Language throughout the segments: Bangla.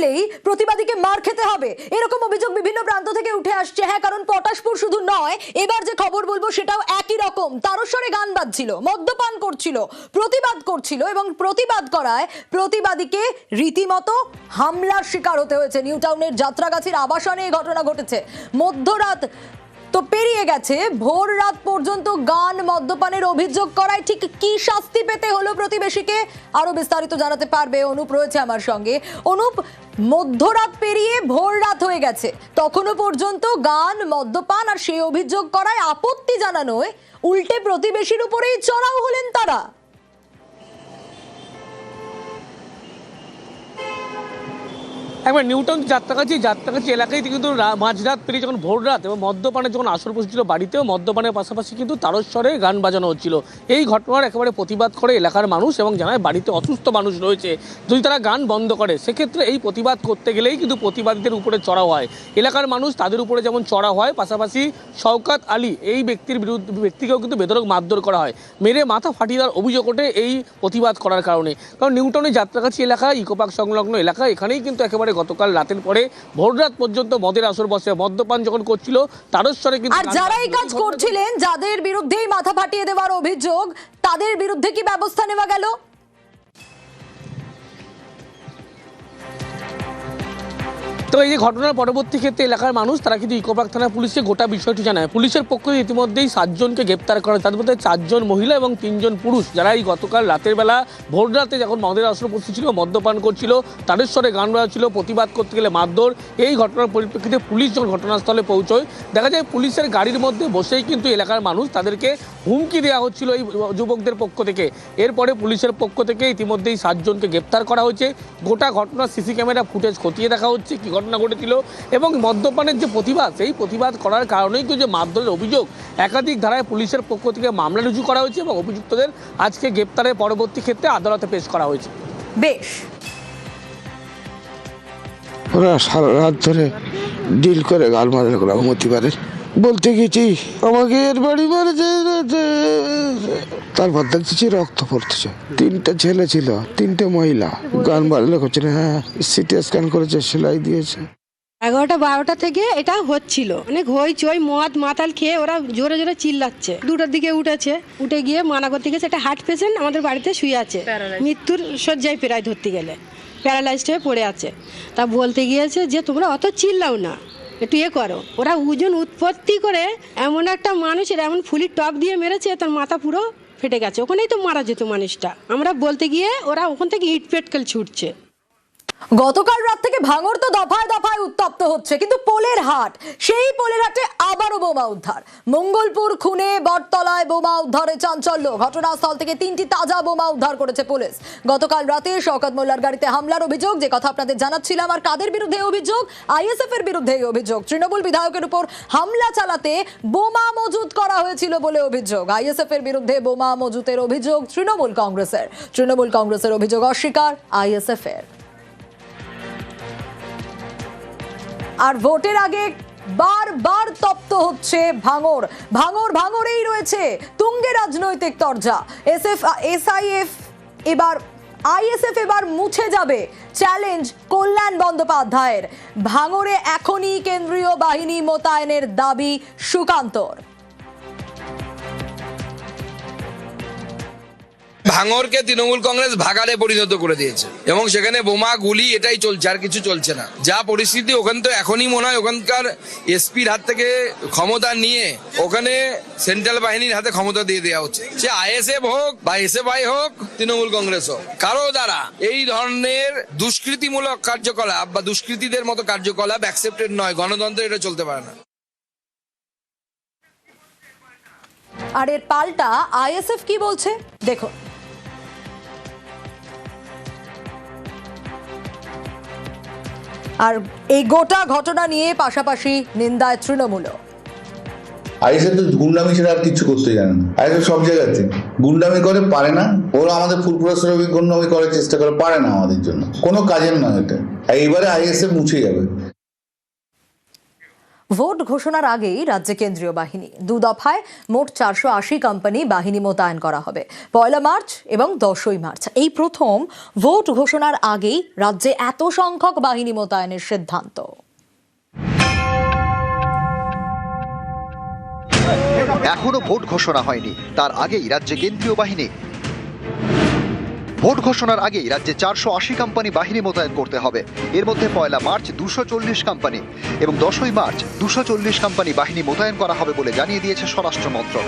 করলেই প্রতিবাদীকে মার খেতে হবে। এরকম অভিযোগ বিভিন্ন প্রান্ত থেকে উঠে আসছে। হ্যাঁ কারণ পটাশপুর শুধু নয়, এবার যে খবর বলব সেটাও একই রকম। তারস্বরে গান বাজছিল, মদ্যপান করছিল, প্রতিবাদ করছিল এবং প্রতিবাদ করায় প্রতিবাদীকে রীতিমতো হামলার শিকার হতে হয়েছে। নিউটাউনের যাত্রাগাছির আবাসনে ঘটনা ঘটেছে। মধ্যরাত তো পেরিয়ে গেছে। ভোর রাত পর্যন্ত গান মদ্যপানের অভিযোগ করায় ঠিক কি শাস্তি পেতে হলো প্রতিবেশীকে? আরও বিস্তারিত জানাতে পারবে অনুপ রয়েছে আমার সঙ্গে। অনুপ, মধ্যরাত পেরিয়ে ভোর রাত হয়ে গেছে। তখনও পর্যন্ত গান মদ্যপান আর সেই অভিযোগ করায় আপত্তি জানানোয় উল্টে প্রতিবেশীর উপরেই চড়াও হলেন তারা। একবার নিউটাউন যাত্রাকাছি যাত্রাকাছি এলাকায় কিন্তু মাঝরাত পেরিয়ে যখন ভোর রাত এবং মদ্যপানের যখন আসর বসেছিল বাড়িতেও, মদ্যপানের পাশাপাশি কিন্তু তারস্বরে গান বাজানো হচ্ছিল। এই ঘটনার একেবারে প্রতিবাদ করে এলাকার মানুষ এবং জানায় বাড়িতে অসুস্থ মানুষ রয়েছে। যদি তারা গান বন্ধ করে, সেক্ষেত্রে এই প্রতিবাদ করতে গেলেই কিন্তু প্রতিবাদীদের উপরে চড়া হয়। এলাকার মানুষ তাদের উপরে যেমন চড়া হয়, পাশাপাশি শওকাত আলী এই ব্যক্তির বিরুদ্ধে, ব্যক্তিকেও কিন্তু বেদরক মারধর করা হয়। মেরে মাথা ফাটিয়ে দেওয়ার অভিযোগ ওঠে এই প্রতিবাদ করার কারণে। কারণ নিউটাউনের যাত্রাকাছি এলাকা, ইকোপার্ক সংলগ্ন এলাকা, এখানেই কিন্তু একেবারে গতকাল রাতের পরে ভোররাত পর্যন্ত মদের আসর বসে মদ্যপান যখন করছিল তারস্বরে কিন্তু আর যারা এই কাজ করছিলেন যাদের বিরুদ্ধেই মাথা ফাটিয়ে দেওয়ার অভিযোগ তাদের বিরুদ্ধে কি ব্যবস্থা নেওয়া গেল? তো এই যে ঘটনার পরবর্তী ক্ষেত্রে এলাকার মানুষ, তারা কিন্তু ইকোপার্ক থানা পুলিশকে গোটা বিষয়টি জানায়। পুলিশের পক্ষ ইতিমধ্যেই সাতজনকে গ্রেপ্তার করা। তার মধ্যে চারজন মহিলা এবং তিনজন পুরুষ, যারা এই গতকাল রাতের বেলা ভোর রাতে যখন মদের আসর বসেছিল মদ্যপান করছিল, তাদের স্বরে গান ছিল প্রতিবাদ করতে গেলে মারধর। এই ঘটনার পরিপ্রেক্ষিতে পুলিশ যখন ঘটনাস্থলে পৌঁছয়, দেখা যায় পুলিশের গাড়ির মধ্যে বসেই কিন্তু এলাকার মানুষ তাদেরকে হুমকি দেওয়া হচ্ছিল এই যুবকদের পক্ষ থেকে। এরপরে পুলিশের পক্ষ থেকে ইতিমধ্যেই সাতজনকে গ্রেপ্তার করা হয়েছে। গোটা ঘটনা সিসি ক্যামেরা ফুটেজ খতিয়ে দেখা হচ্ছে। কি ঘটনা ঘটেছিল এবং মদ্যপানের যে প্রতিবাদ সেই প্রতিবাদ করার কারণেই তো যে মারধরের অভিযোগ একাধিক ধারায় পুলিশের পক্ষ থেকে মামলা রুজু করা হয়েছে এবং অভিযুক্তদের আজকে গ্রেপ্তারের পরবর্তী ক্ষেত্রে আদালতে পেশ করা হয়েছে। বেশ। ওরা সারা রাত ধরে ডিল করে গালমাদের করা হতে পারে বলতে গেছি আমাকে এর বাড়ি মারেছে তারপর দেখতেছি রক্ত পড়তেছে। তিনটা ছেলে ছিল তিনটে মহিলা। গান বাজলে করছে না হ্যাঁ সিটি স্ক্যান করেছে সেলাই দিয়েছে। এগারোটা বারোটা থেকে এটা হচ্ছিল। অনেক হই চই মদ মাতাল খেয়ে ওরা জোরে জোরে চিল্লাচ্ছে। দুটোর দিকে উঠেছে উঠে গিয়ে মানা করতে গেছে একটা হার্ট পেশেন্ট আমাদের বাড়িতে শুয়ে আছে। মৃত্যুর শয্যায় প্রায় ধরতে গেলে। প্যারালাইজড হয়ে পড়ে আছে। তা বলতে গিয়েছে যে তোমরা অত চিল্লাও না। একটু ইয়ে করো। ওরা ওজন উৎপত্তি করে এমন একটা মানুষের এমন ফুলি টপ দিয়ে মেরেছে, তার মাথা পুরো ফেটে গেছে। ওখানেই তো মারা যেত মানুষটা। আমরা বলতে গিয়ে ওরা ওখান থেকে ইট পেটকেল ছুটছে। গতকাল রাত থেকে ভাঙর তো দফায় দফায় উত্তপ্ত হচ্ছে, কিন্তু পোলের হাট, সেই পোলের হাটে আবারও বোমা উদ্ধার। মঙ্গলপুর, খুনে, বটতলায় বোমা উদ্ধারে চাঞ্চল্য, ঘটনাস্থল থেকে তিনটি তাজা বোমা উদ্ধার করেছে পুলিশ। গতকাল রাতে শওকত মোল্লার গাড়িতে হামলার অভিযোগ, যে কথা আপনাদের জানাচ্ছিলাম, আর কাদের বিরুদ্ধে অভিযোগ? আইএসএফ এর বিরুদ্ধে অভিযোগ। তৃণমূল বিধায়কের উপর হামলা চালাতে বোমা মজুত করা হয়েছিল বলে অভিযোগ। আইএসএফ এর বিরুদ্ধে বোমা মজুতের অভিযোগ তৃণমূল কংগ্রেসের। তৃণমূল কংগ্রেসের অভিযোগ অস্বীকার আইএসএফ এর আর ভোটের আগে বারবার তপ্ত হচ্ছে ভাঙর ভাঙর ভাঙরেই রয়েছে তুঙ্গে রাজনৈতিক তরজা। এসএফ, এসআইএফ এবার, আইএসএফ এবার মুছে যাবে চ্যালেঞ্জ কল্যাণ বন্দ্যোপাধ্যায়ের। ভাঙরে এখনই কেন্দ্রীয় বাহিনী মোতায়েনের দাবি সুকান্তর। ভাঙরকে তৃণমূল কংগ্রেস ভাগাড়ে পরিণত করে দিয়েছে। এবং সেখানে বোমা, গুলি, এটাই চলছে, আর কিছু চলছে না। যা পরিস্থিতি, ওখানে তো এখনই মনে হয় ওখানকার এসপির হাত থেকে ক্ষমতা নিয়ে ওখানে সেন্ট্রাল বাহিনীর হাতে ক্ষমতা দিয়ে দেওয়া হচ্ছে। সে আইএসএফ হোক বা এসএফআই হোক, তৃণমূল কংগ্রেস হোক, কারও দ্বারা এই ধরনের দুষ্কৃতিমূলক কার্যকলাপ বা দুষ্কৃতীদের মতো কার্যকলাপ অ্যাকসেপ্টেড নয়। গণতন্ত্রে এটা চলতে পারে না। আর এর পাল্টা আইএসএফ কি বলছে? দেখো আর এই গোটা ঘটনা নিয়ে পাশাপাশি নিন্দায় তৃণমূলও। আইএসএফ তো গুন্ডামি ছাড়া আর কিছু করতে জানে না। আইএসএফ সব জায়গাতে গুন্ডামি করে পারে না। ওরা আমাদের ফুলপুরা শ্রমিক গুন্ডামি করার চেষ্টা করে, পারে না আমাদের জন্য। কোনো কাজের নয় এটা। এইবারে আইএসএফ মুছে যাবে। ভোট ঘোষণার আগেই রাজ্যে কেন্দ্রীয় বাহিনী। দু দফায় মোট চারশো আশি কোম্পানি বাহিনী মোতায়েন করা হবে। পয়লা মার্চ এবং দশই মার্চ। এই প্রথম ভোট ঘোষণার আগেই রাজ্যে এত সংখ্যক বাহিনী মোতায়েনের সিদ্ধান্ত। এখনও ভোট ঘোষণা হয়নি। তার আগেই রাজ্যে কেন্দ্রীয় বাহিনী ভোট ঘোষণার আগেই রাজ্যে চারশো আশি কোম্পানি বাহিনী মোতায়েন করতে হবে। এর মধ্যে পয়লা মার্চ দুশো চল্লিশ কোম্পানি এবং দশই মার্চ দুশো চল্লিশ কোম্পানি বাহিনী মোতায়েন করা হবে বলে জানিয়ে দিয়েছে স্বরাষ্ট্র মন্ত্রক।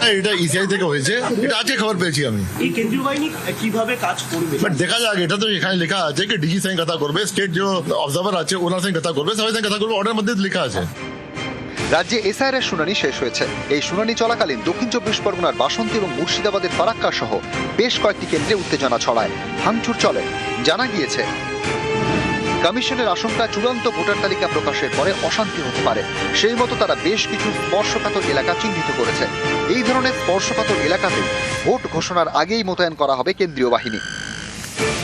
হ্যাঁ, এটা ইসিআই থেকে হয়েছে। এটা আজকে খবর পেয়েছি আমি। এই কেন্দ্রীয় বাহিনী কীভাবে কাজ করবে? বাট দেখা যাক এটা তো এখানে লেখা আছে কি ডিজি সঙ্গে কথা করবে স্টেট যে অবজার্ভার আছে ওনার সঙ্গে কথা করবে সবাই সঙ্গে কথা করবে অর্ডার মধ্যে লেখা আছে। রাজ্যে এসআইআর শুনানি শেষ হয়েছে। এই শুনানি চলাকালীন দক্ষিণ চব্বিশ পরগনার বাসন্তী এবং মুর্শিদাবাদের ফারাক্কা সহ বেশ কয়েকটি কেন্দ্রে উত্তেজনা ছড়ায়। ভাঙচুর চলে। জানা গিয়েছে, কমিশনের আশঙ্কা চূড়ান্ত ভোটার তালিকা প্রকাশের পরে অশান্তি হতে পারে। সেই মতো তারা বেশ কিছু স্পর্শকাতর এলাকা চিহ্নিত করেছে। এই ধরনের স্পর্শকাতর এলাকাতে ভোট ঘোষণার আগেই মোতায়েন করা হবে কেন্দ্রীয় বাহিনী।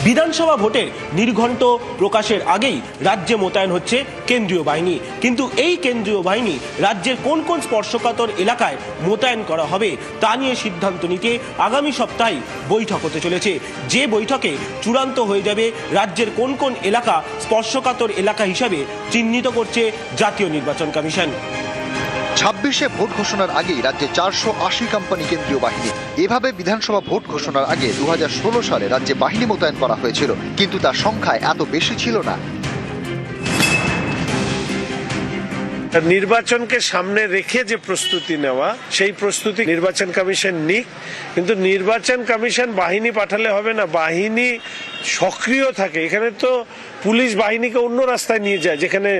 বিধানসভা ভোটের নির্ঘণ্ট প্রকাশের আগেই রাজ্যে মোতায়েন হচ্ছে কেন্দ্রীয় বাহিনী। কিন্তু এই কেন্দ্রীয় বাহিনী রাজ্যের কোন কোন স্পর্শকাতর এলাকায় মোতায়েন করা হবে তা নিয়ে সিদ্ধান্ত নিতে আগামী সপ্তাহে বৈঠক হতে চলেছে। যে বৈঠকে চূড়ান্ত হয়ে যাবে রাজ্যের কোন কোন এলাকা স্পর্শকাতর এলাকা হিসাবে চিহ্নিত করছে জাতীয় নির্বাচন কমিশন। ছাব্বিশে ভোট ঘোষণার আগেই রাজ্যে চারশো আশি কোম্পানি কেন্দ্রীয় বাহিনী। এভাবে বিধানসভা ভোট ঘোষণার আগে দু হাজার ষোলো সালে রাজ্যে বাহিনী মোতায়েন করা হয়েছিল, কিন্তু তার সংখ্যায় এত বেশি ছিল না। নির্বাচনকে সামনে রেখে যে প্রস্তুতি নেওয়া, সেই প্রস্তুতি নির্বাচন কমিশন নিক, কিন্তু নির্বাচন কমিশন বাহিনী পাঠালে হবে না। বাহিনী সক্রিয় থাকে। এখানে তো পুলিশ বাহিনীকে অন্য রাস্তায় নিয়ে যায়, যেখানে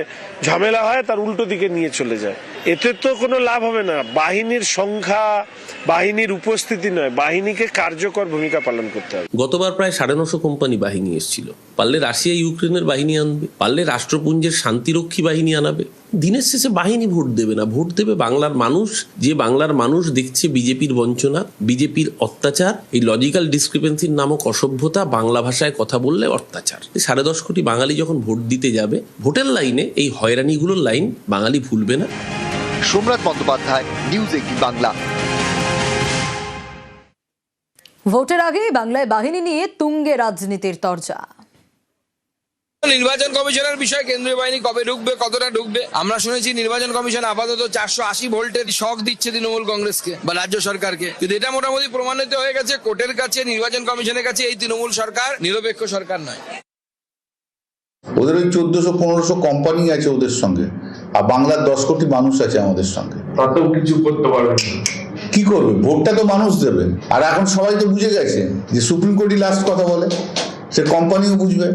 ঝামেলা হয় তার উল্টো দিকে নিয়ে চলে যায়। এতে তো কোনো লাভ হবে না। বাহিনীর সংখ্যা, বাহিনীর উপস্থিতি নয়, বাহিনীকে কার্যকর ভূমিকা পালন করতে হবে। গতবার প্রায় সাড়ে নশো কোম্পানি বাহিনী এসেছিল। পারলে রাশিয়া, ইউক্রেনের বাহিনী আনবে, পারলে রাষ্ট্রপুঞ্জের শান্তিরক্ষী বাহিনী আনাবে। দিনের শেষে বাহিনী ভোট দেবে না, ভোট দেবে বাংলার মানুষ। যে বাংলার মানুষ দেখছে বিজেপির বঞ্চনা, বিজেপির অত্যাচার, এই লজিক্যাল ডিসক্রিপেন্সির নামক অসভ্যতা বাংলা ভাষায় কথা বললে অত্যাচার। এই সাড়ে দশ কোটি বাঙালি যখন ভোট দিতে যাবে ভোটের লাইনে এই হয়রানিগুলোর লাইন বাঙালি ভুলবে না। Somnath Bandyopadhyay news eighteen Bangla. ভোটের আগে বাংলায় বাহিনী নিয়ে তুঙ্গে রাজনীতির তরজা। নির্বাচন কমিশনের বিষয়ে কেন্দ্রীয় বাহিনী কবে ঢুকবে কতটা ঢুকবে? আমরা শুনেছি নির্বাচন কমিশন আপাতত চারশো আশি ভোল্টের শখ দিচ্ছে তৃণমূল কংগ্রেসকে বা রাজ্য সরকারকে। কিন্তু এটা মোটামুটি প্রমাণিত হয়ে গেছে কোর্টের কাছে নির্বাচন কমিশনের কাছে এই তৃণমূল সরকার নিরপেক্ষ সরকার নয়। ওদের ওই চোদ্দশো পনেরোশো কোম্পানি আছে ওদের সঙ্গে আর বাংলার দশ কোটি মানুষ আছে আমাদের সঙ্গে। তাতেও কিছু করতে পারবে কি করবে? ভোটটা তো মানুষ দেবে। আর এখন সবাই তো বুঝে গেছে যে সুপ্রিম কোর্টই লাস্ট কথা বলে। সে কোম্পানিও বুঝবে।